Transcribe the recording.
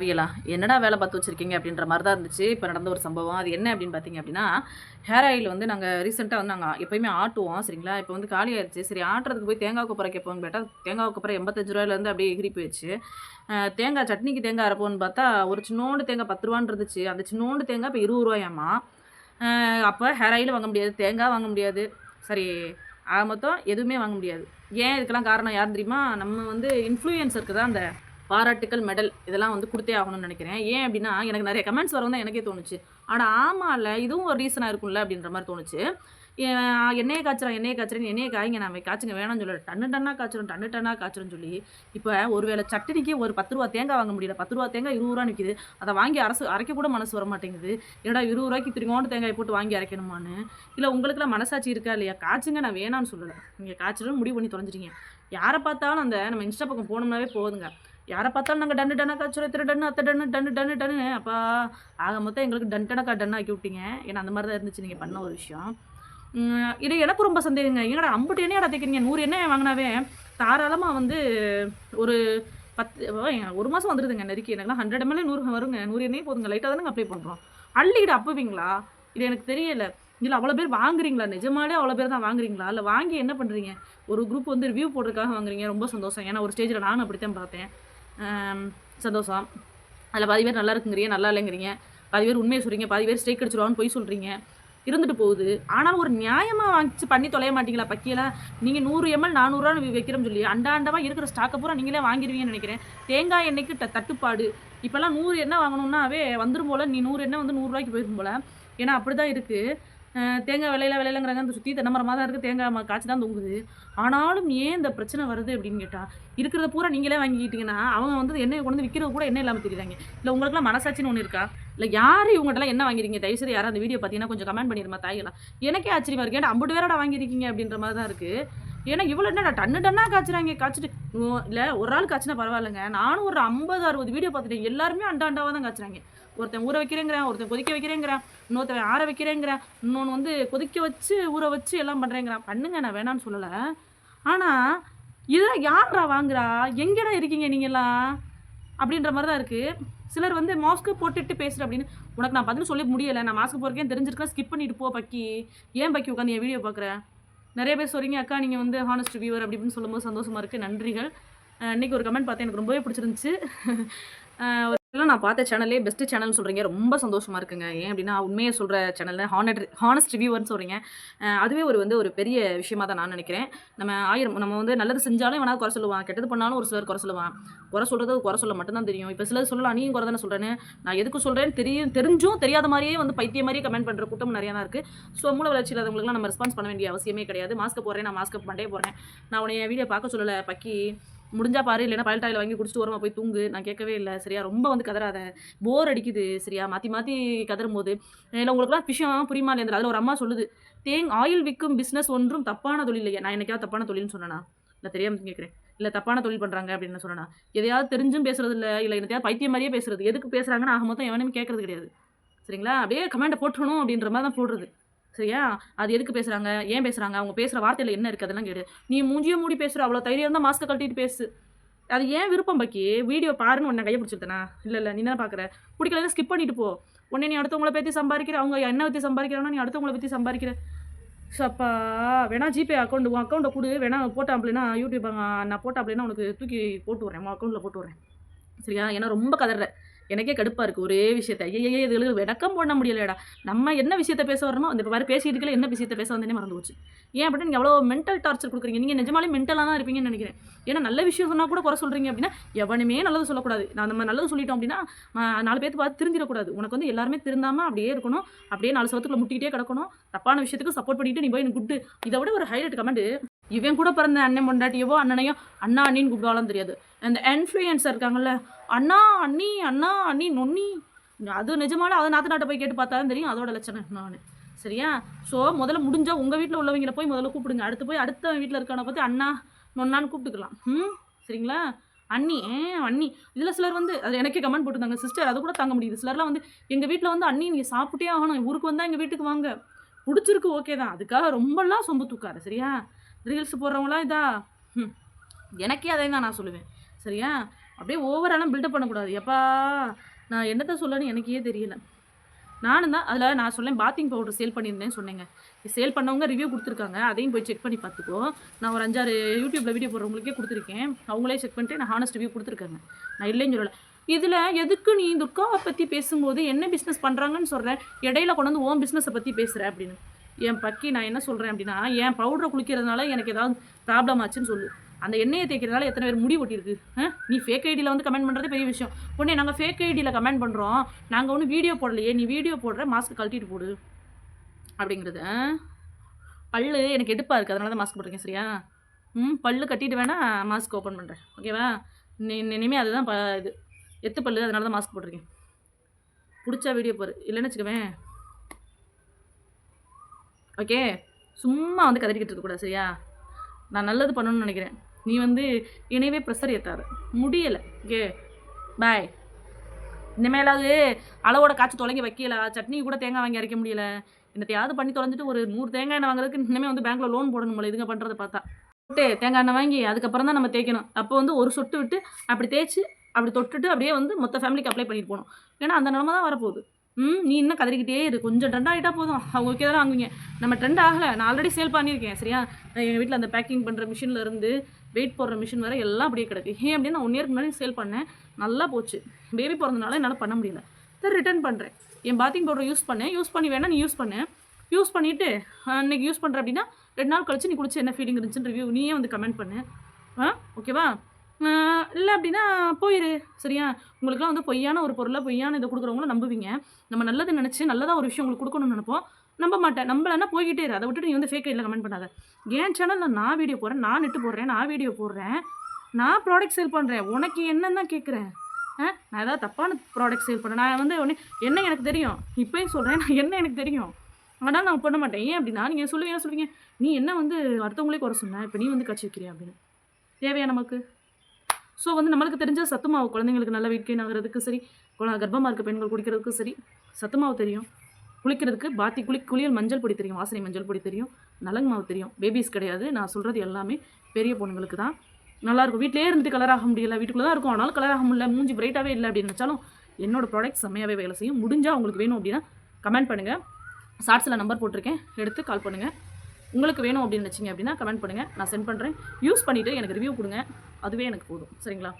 அவியலா என்னடா வேலை பார்த்து வச்சுருக்கீங்க அப்படின்ற மாதிரி தான் இருந்துச்சு. இப்போ நடந்த ஒரு சம்பவம். அது என்ன அப்படின்னு பார்த்தீங்க அப்படின்னா ஹேர் ஆயில் வந்து நாங்கள் ரீசெண்டாக வந்து நாங்கள் எப்போயுமே ஆட்டுவோம் சரிங்களா? இப்போ வந்து காலி ஆயிடுச்சு சரி ஆட்டுறதுக்கு போய் தேங்காய் கொப்பரை கேட்போம்னு கேட்டால் தேங்காய் கொப்பரை எண்பத்தஞ்சு ரூபாயிலேருந்து அப்படியே எகிரி போயிடுச்சு. தேங்காய் சட்னிக்கு தேங்காய் அரைப்போம்னு பார்த்தா ஒரு சின்னோண்டு தேங்காய் பத்து ரூபான்னு இருந்துச்சு. அந்த சின்னோண்டு தேங்காய் இப்போ இருபது ரூபாயாம்மா. அப்போ ஹேர் ஆயில் வாங்க முடியாது தேங்காய் வாங்க முடியாது. சரி ஆக மொத்தம் எதுவுமே வாங்க முடியாது. ஏன் இதுக்கெல்லாம் காரணம் யார் தெரியுமா? நம்ம வந்து இன்ஃப்ளூயன்ஸ் தான் அந்த பாராட்டுக்கள் மெடல் இதெல்லாம் வந்து கொடுத்தே ஆகணும்னு நினைக்கிறேன். ஏன் அப்படின்னா எனக்கு நிறைய கமெண்ட்ஸ் வரவும் தான் எனக்கே தோணுச்சு. ஆனால் ஆமாம்ல இதுவும் ஒரு ரீசனாக இருக்கும்ல அப்படின்ற மாதிரி தோணுச்சு. எண்ணெயை காய்ச்சறேன் எண்ணெயை காய்ச்சிறேன் எண்ணெயை காய்ங்க நான் காய்ச்சுங்க வேணாம்னு சொல்லலை. டன்னு டன்னா காய்ச்சிரும் டன்னு டன்னா காய்ச்சறோம்னு சொல்லி இப்போ ஒருவேளை சட்னிக்கு ஒரு பத்து ரூபா தேங்காய் வாங்க முடியல. பத்து ரூபா தேங்காய் இருபது ரூபா நிற்கிது அதை வாங்கி அரசு அரைக்க கூட மனசு வர மாட்டேங்குது. ஏடா இருபது ரூபாய்க்கு திருவோண்டு தேங்காய் போட்டு வாங்கி அரைக்கணுமான்னு. இல்லை உங்களுக்குலாம் மனசாட்சி இருக்கா இல்லையா? காய்ச்சுங்க நான் வேணாம்னு சொல்லலை. நீங்கள் காய்ச்சலும் முடிவு பண்ணி தொலைஞ்சிட்டீங்க. யாரை பார்த்தாலும் அந்த நம்ம இன்ஸ்டா பக்கம் போனோம்னாவே போதுங்க. யாரை பார்த்தாலும் நாங்கள் டன்னு டனக்கா காய்ச்சல் திரு டன்னு அத்தை டன்னு டன்னு டன்னு டன்னு அப்பா ஆக மொத்தம் எங்களுக்கு டன் டனக்கா டன்னு ஆக்கி விட்டீங்க. ஏன்னா அந்த மாதிரி தான் இருந்துச்சு. நீங்கள் பண்ண ஒரு விஷயம். இது எனக்கு ரொம்ப சந்தேகங்க. என்னடா அம்புட்டு எண்ணெய் தைக்கிறீங்க நூறு எண்ணெய் வாங்கினாவே தாராளமாக வந்து ஒரு பத்து ஒரு மாதம் வந்துடுதுங்க நெருக்கி. எனக்குலாம் ஹண்ட்ரட் எம்எல்ஏ நூறு வருங்க. நூறு எண்ணெய் போதுங்க. லைட்டாக தானே அப்ளை பண்ணுறோம் அள்ளிக்கிட அப்புவீங்களா? இது எனக்கு தெரியல. இல்லை அவ்வளோ பேர் வாங்குறீங்களா? நிஜமாலே அவ்வளோ பேர் தான் வாங்குறீங்களா? இல்லை வாங்கி என்ன பண்ணுறீங்க ஒரு குரூப் வந்து ரிவ்யூ போடுறதுக்காக வாங்குறீங்க. ரொம்ப சந்தோஷம். ஏன்னா ஒரு ஸ்டேஜில் நானும் அப்படித்தான் பார்த்தேன். சந்தோஷம். அதில் பாதி பேர் நல்லா இருக்குங்கிறீங்க நல்லா இல்லைங்கிறீங்க பாதி பேர் உண்மையை சொல்கிறீங்க பாதி பேர் ஸ்ட்ரைக் அடிச்சிடுவான்னு போய் சொல்கிறீங்க இருந்துட்டு போகுது. ஆனாலும் ஒரு நியாயமாக வாங்கிச்சு பண்ணி தொலைய மாட்டீங்களா பக்கியெல்லாம் நீங்கள் நூறு எம்எல் நானூறுரூவா வைக்கிறோம்னு சொல்லி அண்டா அண்டமாக இருக்கிற ஸ்டாக்கை பூரா நீங்களே வாங்கிடுவீங்கன்னு நினைக்கிறேன். தேங்காய் எண்ணெய்க்கு ட தட்டுப்பாடு. இப்போல்லாம் நூறு எண்ணெய் வாங்கணும்னாவே வந்துடும் போல். நீ நூறு எண்ணெய் வந்து நூறுரூவாய்க்கு போயிடும் போல். ஏன்னா அப்படி தான் இருக்குது தேங்காய் விலையில விலையிலங்கிறாங்க. அந்த சுற்றி தென்னமரமாக தான் இருக்குது தேங்காய் ம- காய்ச்சி தான் தொங்குது. ஆனாலும் ஏன் இந்த பிரச்சனை வருது அப்படின்னு கேட்டால் இருக்கிறத பூரா நீங்களே வாங்கிக்கிட்டீங்கன்னா அவங்க வந்து எண்ணெய் கொண்டு வந்து விற்கிறது கூட எண்ணெய் இல்லாமல் தெரியுறாங்க. இல்லை உங்களுக்குலாம் மனசாட்சின்னு ஒன்று இருக்கா? இல்லை யார் இவங்கள்ட்டலாம் என்ன வாங்கிருக்கீங்க? தயவுசெய்து யாரும் அந்த வீடியோ பார்த்தீங்கன்னா கொஞ்சம் கமெண்ட் பண்ணிடுமா தாயெல்லாம். எனக்கே ஆச்சரியமா இருக்கு. ஏன்னா ஐம்பது பேரோட வாங்கியிருக்கீங்க அப்படின்ற மாதிரி தான் இருக்குது ஏன்னா இவ்வளோ என்னடா டன்னு டன்னா காய்ச்சுறாங்க காய்ச்சிட்டு. இல்லை ஒரு ஆள் காய்ச்சினா பரவாயில்லைங்க. நானும் ஒரு ஐம்பது அறுபது வீடியோ பார்த்துட்டேன். எல்லாருமே அண்டா அண்டாவாக தான் காய்ச்சுறாங்க. ஒருத்தன் ஊற வைக்கிறேங்கிறான் ஒருத்தன் கொதிக்க வைக்கிறேங்கிறான் இன்னொருத்தன் ஆற வைக்கிறேங்கிறேன் இன்னொன்று வந்து கொதிக்க வச்சு ஊற வச்சு எல்லாம் பண்ணுறேங்கிறான் பண்ணுங்க நான் வேணான்னு சொல்லலை. ஆனால் இதெல்லாம் யாரா வாங்குறா? எங்கடா இருக்கீங்க நீங்களாம் அப்படின்ற மாதிரி தான் இருக்குது சிலர் வந்து மாஸ்க்கு போட்டுட்டு பேசுகிற அப்படின்னு. உனக்கு நான் பதில் சொல்லி முடியலை. நான் மாஸ்க் போகிறக்கேன் தெரிஞ்சிருக்கேன் ஸ்கிப் பண்ணிட்டு போ பக்கி. ஏன் பக்கி உட்காந்து என் வீடியோ பார்க்குறேன் நிறைய பேர் சொல்கிறீங்க அக்கா நீங்கள் வந்து ஹானஸ்ட் வியூவர் அப்படி இப்படின்னு சொல்லும்போது சந்தோஷமாக இருக்குது நன்றிகள். இன்றைக்கி ஒரு கமெண்ட் பார்த்தேன் எனக்கு ரொம்பவே பிடிச்சிருந்துச்சு. ஒரு இதெல்லாம் நான் பார்த்த சேனல்லே பெஸ்ட் சேனல் சொல்கிறீங்க ரொம்ப சந்தோஷமாக இருக்குங்க. ஏன் அப்படின்னா உண்மையை சொல்கிற சேனல் ஹானட் ஹானஸ்ட் ரிவ்யூவர்னு சொல்கிறீங்க அதுவே ஒரு வந்து ஒரு பெரிய விஷயமா தான் நான் நினைக்கிறேன். நம்ம ஆயிரம் நம்ம வந்து நல்லது செஞ்சாலும் வேணா குறை சொல்லுவான். கெட்டது பண்ணாலும் ஒரு சிலர் குறை சொல்லுவான். குறை சொல்கிறது குறை சொல்ல மட்டும்தான் தெரியும். இப்போ சிலர் சொல்லலாம் நீயும் குறை தானே சொல்கிறேன்னு நான் எதுக்கு சொல்கிறேன்னு தெரியும் தெரிஞ்சும் தெரியாத மாதிரியே வந்து பைத்திய மாதிரியே கமெண்ட் பண்ணுற கூட்டம் நிறையா தான் இருக்குது ஸோ மூல வளர்ச்சியில் இல்லாதவங்களுக்குலாம் நம்ம ரெஸ்பான்ஸ் பண்ண வேண்டிய அவசியமே கிடையாது. மாஸ்க் போடுறேன் நான் மாஸ்க் பண்ணே போகிறேன் நான் உன்னை வீடியோ பார்க்க சொல்லலை பக்கி. முடிஞ்சா பாரு இல்லைனா பழைய டாயில் வாங்கி குடிச்சிட்டு ஓரமா போய் தூங்கு. நான் கேட்கவே இல்லை. சரியா ரொம்ப வந்து கதறாத. போர் அடிக்குது சரியா? மாற்றி மாற்றி கதறும் போது இல்லை உங்களுக்குலாம் விஷயம் புரியுமா இல்லையா? அதில் ஒரு அம்மா சொல்லுது தேங் ஆயில் விற்கும் பிஸ்னஸ் ஒன்றும் தப்பான தொழில் இல்லையா? நான் என்னைக்காவது தப்பான தொழில்னு சொன்னேனா? இல்லை தெரியாமல் கேட்குறேன் இல்லை தப்பான தொழில் பண்ணுறாங்க அப்படின்னு சொன்னா எதையாவது தெரிஞ்சும் பேசுறது இல்லை இல்லை என்னத்தையாவது பைத்தியம் மாதிரியே பேசுறது. எதுக்கு பேசுகிறாங்கன்னு ஆக மொத்தம் எவனையும் கேட்கறது கிடையாது. சரிங்களா? அப்படியே கமெண்ட்டை போட்டுறணும் அப்படின்ற மாதிரி தான் போடுறது சரியா? அது எதுக்கு பேசுகிறாங்க ஏன் பேசுகிறாங்க அவங்க பேசுகிற வார்த்தையில் என்ன இருக்குது அதெல்லாம் கேடு நீ மூஞ்சியும் மூடி பேசுகிற அவ்வளோ தைரியம் தான் மாஸ்க்கை கழட்டிட்டு பேசு. அது ஏன் விருப்பம் பக்கி? வீடியோ பாருன்னு உன்னை கையை பிடிச்சிருத்தனா இல்லை இல்லை நீ என்ன பார்க்குற பிடிக்கலன்னா ஸ்கிப் பண்ணிட்டு போ. உடனே நீ அடுத்தவங்கள பற்றி சம்பாதிக்கிற அவங்க என்ன பற்றி சம்பாதிக்கிறாங்கன்னா நீ அடுத்தவங்கள பற்றி சம்பாதிக்கிற. சப்பா வேணா ஜிபே அக்கௌண்ட் உன் அக்கௌண்ட்டை கொடு. வேணா போட்டேன் அப்படின்னா யூடியூப் நான் போட்டா அப்படின்னா உனக்கு தூக்கி போட்டு விட்றேன். உன் அக்கௌண்ட்டில் போட்டு விட்றேன். சரியா? ஏன்னா ரொம்ப கதற. எனக்கே கடுப்பாக இருக்குது ஒரே விஷயத்த. ஐயே இதுகளுக்கு விளக்கம் போட முடியலடா நம்ம என்ன விஷயத்த பேச வரணுமோ அந்த பாரு பேசிட்டு என்ன விஷயத்த பேச வந்தேனே மறந்து போச்சு ஏன் அப்படின்னா நீங்கள் எவ்வளோ மென்டல் டார்ச்சர் கொடுக்குறீங்க. நீங்கள் நிஜமாலே மென்டலாக தான் இருப்பீங்கன்னு நினைக்கிறேன். ஏன்னா நல்ல விஷயம் சொன்னால் கூட குறை சொல்கிறீங்க அப்படின்னா எவனுமே நல்லது சொல்லக்கூடாது. நான் நம்ம நல்லது சொல்லிட்டோம் அப்படின்னா நாலு பேர்த்து பார்த்து திருந்திடக்கூடாது. உனக்கு வந்து எல்லாருமே திருந்தாமல் அப்படியே இருக்கணும். அப்படியே நாலு சவத்துக்குள்ள முட்டிக்கிட்டே கிடக்கணும். தப்பான விஷயத்துக்கு சப்போர்ட் பண்ணிட்டு நீ போய் குட்டு. இதை விட ஒரு ஹைலைட் கமெண்ட் இவன் கூட பிறந்த அண்ணன் பொண்டாட்டியவோ அண்ணனையும் அண்ணா அண்ணின்னு கூப்பிடுவாலும் தெரியாது. அந்த இன்ஃப்ளூயன்ஸர் இருக்காங்கல்ல அண்ணா அண்ணி அண்ணா அண்ணி நொன்னி. அது நிஜமான அதை நாத்து நாட்டை போய் கேட்டு பார்த்தாலும் தெரியும் அதோட லட்சணம் நான். சரியா? ஸோ முதல்ல முடிஞ்சால் உங்கள் வீட்டில் உள்ளவங்கள போய் முதல்ல கூப்பிடுங்க. அடுத்து போய் அடுத்த வீட்டில் இருக்கான பார்த்து அண்ணா நொன்னான்னு கூப்பிட்டுக்கலாம். ம் சரிங்களா? அண்ணி ஏ அண்ணி. இதில் சிலர் வந்து அது எனக்கே கமெண்ட் போட்டிருந்தாங்க சிஸ்டர் அது கூட தாங்க முடியுது. சிலர்லாம் வந்து எங்கள் வீட்டில் வந்து அண்ணி நீங்கள் சாப்பிட்டே ஆகணும். ஊருக்கு வந்தால் எங்கள் வீட்டுக்கு வாங்க. பிடிச்சிருக்கு ஓகே தான். அதுக்காக ரொம்பலாம் சொம்பு தூக்காரு சரியா? ரீல்ஸ் போடுறவங்களாம் இதா? ம் எனக்கே அதை தான் நான் சொல்லுவேன். சரியா? அப்படியே ஓவராலாம் பில்டப் பண்ணக்கூடாது. எப்பா நான் என்னத்த சொல்லணும்னு எனக்கே தெரியல. நானும் தான் அதில் நான் சொன்னேன் பாத்திங் பவுடர் சேல் பண்ணியிருந்தேன்னு சொன்னேங்க. சேல் பண்ணவங்க ரிவ்யூ கொடுத்துருக்காங்க. அதையும் போய் செக் பண்ணி பார்த்துக்கோ. நான் ஒரு அஞ்சாறு யூடியூப்பில் வீடியோ போடுறவங்களுக்கே கொடுத்துருக்கேன். அவங்களே செக் பண்ணிட்டு நான் ஹானஸ்ட் ரிவ்யூ கொடுத்துருக்காங்க. நான் இல்லைன்னு சொல்லலை. இதில் எதுக்கு நீ துர்காவை பற்றி பேசும்போது என்ன பிஸ்னஸ் பண்ணுறாங்கன்னு சொல்கிறேன் இடையில கொண்டு வந்து ஓன் பிஸ்னஸை பற்றி பேசுகிற அப்படின்னு. என் பக்கி நான் என்ன சொல்கிறேன் அப்படின்னா என் பவுடரை குளிக்கிறதுனால எனக்கு ஏதாவது ப்ராப்ளம் ஆச்சுன்னு சொல்லு. அந்த எண்ணெயை தேய்க்கிறதுனால எத்தனை பேர் முடி ஒட்டியிருக்கு ஆ? நீ ஃபேக் ஐடியில் வந்து கமெண்ட் பண்ணுறதே பெரிய விஷயம். உடனே நாங்கள் ஃபேக் ஐடியில் கமெண்ட் பண்ணுறோம் நாங்கள் ஒன்றும் வீடியோ போடலையே நீ வீடியோ போடுற மாஸ்க் கழட்டிட்டு போடு. அப்படிங்கிறது ஆ? பல்லு எனக்கு எடுப்பாக இருக்குது அதனால தான் மாஸ்க் போட்டிருக்கேன் சரியா? ம் பல்லு கட்டிட்டு வேணால் மாஸ்க் ஓப்பன் பண்ணுறேன் ஓகேவா இனி இனிமேல் அதுதான் ப இது. எத்து பல்லு அதனால தான் மாஸ்க் போட்டிருக்கேன். பிடிச்சா வீடியோ போடு. இல்லைன்னு வச்சுக்கவேன். ஓகே? சும்மா வந்து கதறிக்கிட்டு இருக்கக்கூடாது சரியா? நான் நல்லது பண்ணணும்னு நினைக்கிறேன். நீ வந்து இணைவே ப்ரெஷர் ஏற்றாரு முடியலை. ஓகே? பாய் இனிமேலாவது அளவோட காய்ச்சி தொலைங்க வைக்கல. சட்னி கூட தேங்காய் வாங்கி அரைக்க முடியல. என்னத்தையாவது பண்ணி தொலைஞ்சிட்டு ஒரு நூறு தேங்காய் எண்ணெய் வாங்குறதுக்கு இனிமேல் வந்து பேங்க்கில் லோன் போடணும் போல இதுங்க பண்ணுறதை பார்த்தா. விட்டு தேங்காய் எண்ணெய் வாங்கி அதுக்கப்புறம் தான் நம்ம தேய்க்கணும். அப்போ வந்து ஒரு சொட்டு விட்டு அப்படி தேய்ச்சி அப்படி தொட்டுட்டு அப்படியே வந்து மொத்த ஃபேமிலிக்கு அப்ளை பண்ணிட்டு போகணும். ஏன்னா அந்த நிலமை தான் வரப்போகுது. ம் நீ இன்னும் கதறிக்கிட்டே இரு. கொஞ்சம் ட்ரெண்ட் ஆகிட்டா போதும். அவங்க ஓகே வாங்குவீங்க. நம்ம ட்ரெண்ட் ஆகலை. நான் ஆல்ரெடி சேல் பண்ணியிருக்கேன். சரியா? எங்கள் வீட்டில் அந்த பேக்கிங் பண்ணுற மிஷினில் இருந்து வெயிட் போடுற மிஷின் வர எல்லாம் அப்படியே கிடக்கு. ஏன் அப்படின்னு நான் ஒன் இயருக்கு முன்னாடி சேல் பண்ணேன். நல்லா போச்சு. பேபி பிறந்தனால என்னால் பண்ண முடியல. சரி ரிட்டர்ன் பண்ணுறேன் என் பாத்திங் பவுடர் யூஸ் பண்ணேன். யூஸ் பண்ணி வேணா நீ யூஸ் பண்ணேன் யூஸ் பண்ணிவிட்டு இன்றைக்கி யூஸ் பண்ணுற அப்படின்னா ரெண்டு நாள் கழிச்சு நீ குடிச்சு என்ன ஃபீலிங் இருந்துச்சுன்னு ரிவ்யூ நீயே வந்து கமெண்ட் பண்ணு. ஆ? ஓகேவா இல்லை அப்படின்னா போயிரு. சரியா? உங்களுக்குலாம் வந்து பொய்யான ஒரு பொருளை பொய்யான இதை கொடுக்குறவங்கள நம்புவீங்க. நம்ம நல்லது நினச்சி நல்லதாக ஒரு விஷயம் உங்களுக்கு கொடுக்கணும்னு நினைப்போம். நம்ப மாட்டேன். நம்மளன்னா போய்கிட்டே இரு. அதை விட்டுட்டு நீ வந்து ஃபேக் ஐடியில் கமெண்ட் பண்ணாத. ஏன் சேனலில் நான் வீடியோ போடுறேன் நான் நெட்டு போடுறேன் நான் வீடியோ போடுறேன். நான் ப்ராடக்ட் சேல் பண்ணுறேன் உனக்கு என்னன்னு தான் கேட்குறேன் ஆ நான் ஏதாவது தப்பான ப்ராடக்ட் சேல் பண்ணேன் நான் வந்து உடனே என்ன எனக்கு தெரியும்? இப்போயும் சொல்கிறேன் நான் என்ன எனக்கு தெரியும்? ஆனால் நான் பண்ண மாட்டேன். ஏன் அப்படின்னா நீங்கள் சொல்லுவீங்க சொல்லுவீங்க? நீ என்ன வந்து அடுத்தவங்களே குறை சொன்ன? இப்போ நீ வந்து கட்சி வைக்கிறியா அப்படின்னு. தேவையா நமக்கு? ஸோ வந்து நம்மளுக்கு தெரிஞ்ச சத்து மாவு குழந்தைங்களுக்கு நல்ல வெயிட் கெயின் ஆகிறதுக்கு சரி. கர்ப்பமாக இருக்க பெண்கள் குடிக்கிறதுக்கும் சரி. சத்து மாவு தெரியும். குளிக்கிறதுக்கு பாத்தி குளி குளியல் மஞ்சள் பொடி தெரியும். வாசனை மஞ்சள் பொடி தெரியும். நலங்கு மாவு தெரியும். பேபிஸ் கிடையாது. நான் சொல்கிறது எல்லாமே பெரிய பொண்ணுங்களுக்கு தான். நல்லாயிருக்கும் வீட்டிலே இருந்துட்டு கலராக முடியல. வீட்டுக்குள்ளே தான் இருக்கும். ஆனாலும் கலராக முடியல. மூஞ்சி பிரைட்டாகவே இல்லை அப்படின்னு நினச்சாலும் என்னோடய ப்ராடக்ட் செம்மையாகவே வேலை செய்யும். முடிஞ்சால் உங்களுக்கு வேணும் அப்படின்னா கமெண்ட் பண்ணுங்கள் ஷார்ட்ஸில் நம்பர் போட்டிருக்கேன். எடுத்து கால் பண்ணுங்கள் உங்களுக்கு வேணும் அப்படின்னு நினச்சிங்க அப்படின்னா கமெண்ட் பண்ணுங்கள் நான் சென்ட் பண்ணுறேன் யூஸ் பண்ணிவிட்டு எனக்கு ரிவ்யூ கொடுங்க. அதுவே எனக்கு போதும். சரிங்களா?